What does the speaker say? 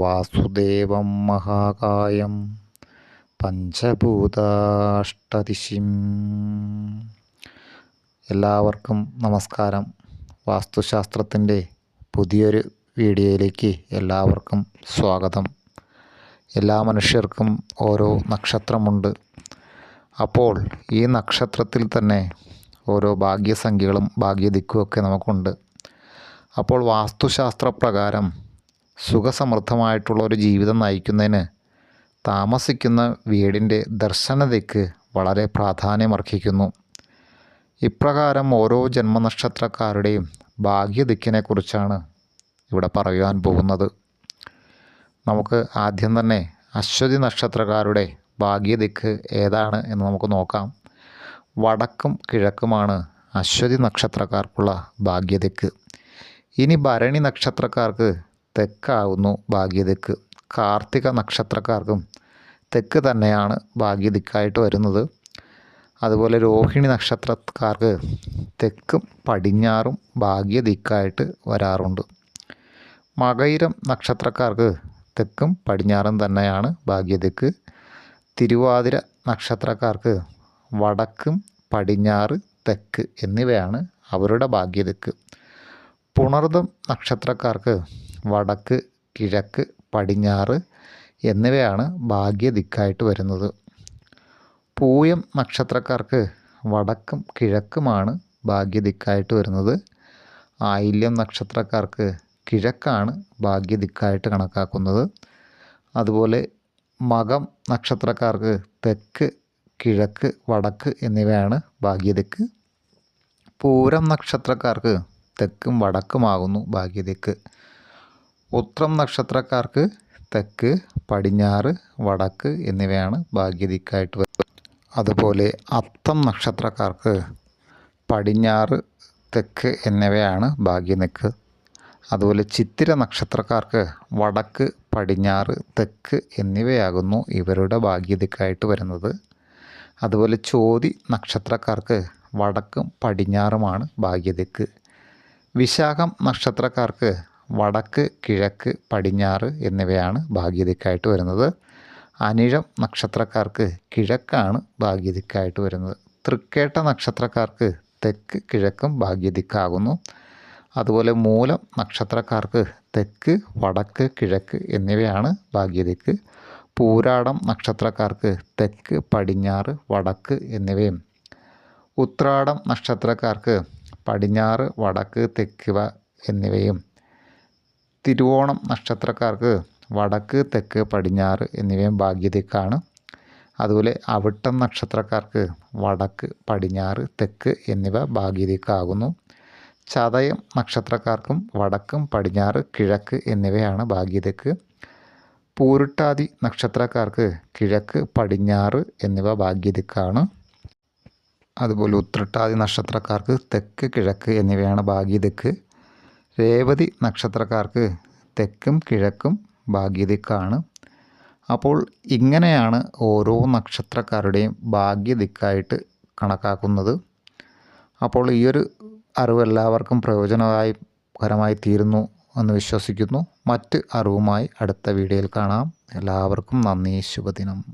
വാസുദേവം മഹാകായം പഞ്ചഭൂതാഷ്ടതിശിം എല്ലാവർക്കും നമസ്കാരം. വാസ്തുശാസ്ത്രത്തിന്റെ പുതിയൊരു വീഡിയോയിലേക്ക് എല്ലാവർക്കും സ്വാഗതം. എല്ലാ മനുഷ്യർക്കും ഓരോ നക്ഷത്രമുണ്ട്. അപ്പോൾ ഈ നക്ഷത്രത്തിൽ തന്നെ ഓരോ ഭാഗ്യസംഖ്യകളും ഭാഗ്യദിക്കുമൊക്കെ നമുക്കുണ്ട്. അപ്പോൾ വാസ്തുശാസ്ത്രപ്രകാരം സുഖസമൃദ്ധമായിട്ടുള്ള ഒരു ജീവിതം നയിക്കുന്നതിന് താമസിക്കുന്ന വീടിന്റെ ദർശനതയ്ക്ക് വളരെ പ്രാധാന്യമർഹിക്കുന്നു. ഇപ്രകാരം ഓരോ ജന്മനക്ഷത്രക്കാരുടെയും ഭാഗ്യദിക്കിനെക്കുറിച്ചാണ് ഇവിടെ പറയുവാൻ പോകുന്നത്. നമുക്ക് ആദ്യം തന്നെ അശ്വതി നക്ഷത്രക്കാരുടെ ഭാഗ്യദിക്ക് ഏതാണ് എന്ന് നമുക്ക് നോക്കാം. വടക്കും കിഴക്കുമാണ് അശ്വതി നക്ഷത്രക്കാർക്കുള്ള ഭാഗ്യദിക്ക്. ഇനി ഭരണി നക്ഷത്രക്കാർക്ക് തെക്കാവുന്നു ഭാഗ്യദിക്ക് കാർത്തിക നക്ഷത്രക്കാർക്കും തെക്ക് തന്നെയാണ് ഭാഗ്യദിക്കായിട്ട് വരുന്നത്. അതുപോലെ രോഹിണി നക്ഷത്രക്കാർക്ക് തെക്കും പടിഞ്ഞാറും ഭാഗ്യദിക്കായിട്ട് വരാറുണ്ട്. മകയിരം നക്ഷത്രക്കാർക്ക് തെക്കും പടിഞ്ഞാറും തന്നെയാണ് ഭാഗ്യദിക്ക് തിരുവാതിര നക്ഷത്രക്കാർക്ക് വടക്കും പടിഞ്ഞാറ് തെക്ക് എന്നിവയാണ് അവരുടെ ഭാഗ്യദിക്ക് പുണർദം നക്ഷത്രക്കാർക്ക് വടക്ക് കിഴക്ക് പടിഞ്ഞാറ് എന്നിവയാണ് ഭാഗ്യദിക്കായിട്ട് വരുന്നത്. പൂയം നക്ഷത്രക്കാർക്ക് വടക്കും കിഴക്കുമാണ് ഭാഗ്യദിക്കായിട്ട് വരുന്നത്. ആയില്യം നക്ഷത്രക്കാർക്ക് കിഴക്കാണ് ഭാഗ്യദിക്കായിട്ട് കണക്കാക്കുന്നത്. അതുപോലെ മകം നക്ഷത്രക്കാർക്ക് തെക്ക് കിഴക്ക് വടക്ക് എന്നിവയാണ് ഭാഗ്യദിക്ക് പൂരം നക്ഷത്രക്കാർക്ക് തെക്കും വടക്കുമാകുന്നു ഭാഗ്യദിക്ക് ഉത്രം നക്ഷത്രക്കാർക്ക് തെക്ക് പടിഞ്ഞാറ് വടക്ക് എന്നിവയാണ് ഭാഗ്യദിക്കായിട്ട് വരുന്നത് അതുപോലെ അത്തം നക്ഷത്രക്കാർക്ക് പടിഞ്ഞാറ് തെക്ക് എന്നിവയാണ് ഭാഗ്യനിക്ക്. അതുപോലെ ചിത്തിര നക്ഷത്രക്കാർക്ക് വടക്ക് പടിഞ്ഞാറ് തെക്ക് എന്നിവയാകുന്നു ഇവരുടെ ഭാഗ്യദിക്കായിട്ട് വരുന്നത്. അതുപോലെ ചോതി നക്ഷത്രക്കാർക്ക് വടക്കും പടിഞ്ഞാറുമാണ് ഭാഗ്യദിക്ക് വിശാഖം നക്ഷത്രക്കാർക്ക് വടക്ക് കിഴക്ക് പടിഞ്ഞാറ് എന്നിവയാണ് ഭാഗ്യദിക്കായിട്ട് വരുന്നത്. അനിഴം നക്ഷത്രക്കാർക്ക് കിഴക്കാണ് ഭാഗ്യദിക്കായിട്ട് വരുന്നത്. തൃക്കേട്ട നക്ഷത്രക്കാർക്ക് തെക്ക് കിഴക്കും ഭാഗ്യദിക്കാകുന്നു അതുപോലെ മൂലം നക്ഷത്രക്കാർക്ക് തെക്ക് വടക്ക് കിഴക്ക് എന്നിവയാണ് ഭാഗ്യദിക്ക് പൂരാടം നക്ഷത്രക്കാർക്ക് തെക്ക് പടിഞ്ഞാറ് വടക്ക് എന്നിവയും. ഉത്രാടം നക്ഷത്രക്കാർക്ക് പടിഞ്ഞാറ് വടക്ക് തെക്ക് എന്നിവയും. തിരുവോണം നക്ഷത്രക്കാർക്ക് വടക്ക് തെക്ക് പടിഞ്ഞാറ് എന്നിവയും ഭാഗ്യതയ്ക്കാണ് അതുപോലെ അവിട്ടം നക്ഷത്രക്കാർക്ക് വടക്ക് പടിഞ്ഞാറ് തെക്ക് എന്നിവ ഭാഗ്യതയ്ക്കാകുന്നു ചതയം നക്ഷത്രക്കാർക്കും വടക്കും പടിഞ്ഞാറ് കിഴക്ക് എന്നിവയാണ് ഭാഗ്യതയ്ക്ക് പൂരുട്ടാതി നക്ഷത്രക്കാർക്ക് കിഴക്ക് പടിഞ്ഞാറ് എന്നിവ ഭാഗ്യതയ്ക്കാണ് അതുപോലെ ഉത്രട്ടാതി നക്ഷത്രക്കാർക്ക് തെക്ക് കിഴക്ക് എന്നിവയാണ് ഭാഗ്യദിക്ക് രേവതി നക്ഷത്രക്കാർക്ക് തെക്കും കിഴക്കും ഭാഗ്യദിക്കാണ്. അപ്പോൾ ഇങ്ങനെയാണ് ഓരോ നക്ഷത്രക്കാരുടെയും ഭാഗ്യദിക്കായിട്ട് കണക്കാക്കുന്നത്. അപ്പോൾ ഈയൊരു അറിവ് എല്ലാവർക്കും പ്രയോജനമായി കരമായി തീരുന്നു എന്ന് വിശ്വസിക്കുന്നു. മറ്റ് അറിവുമായി അടുത്ത വീഡിയോയിൽ കാണാം. എല്ലാവർക്കും നന്ദി. ശുഭദിനം.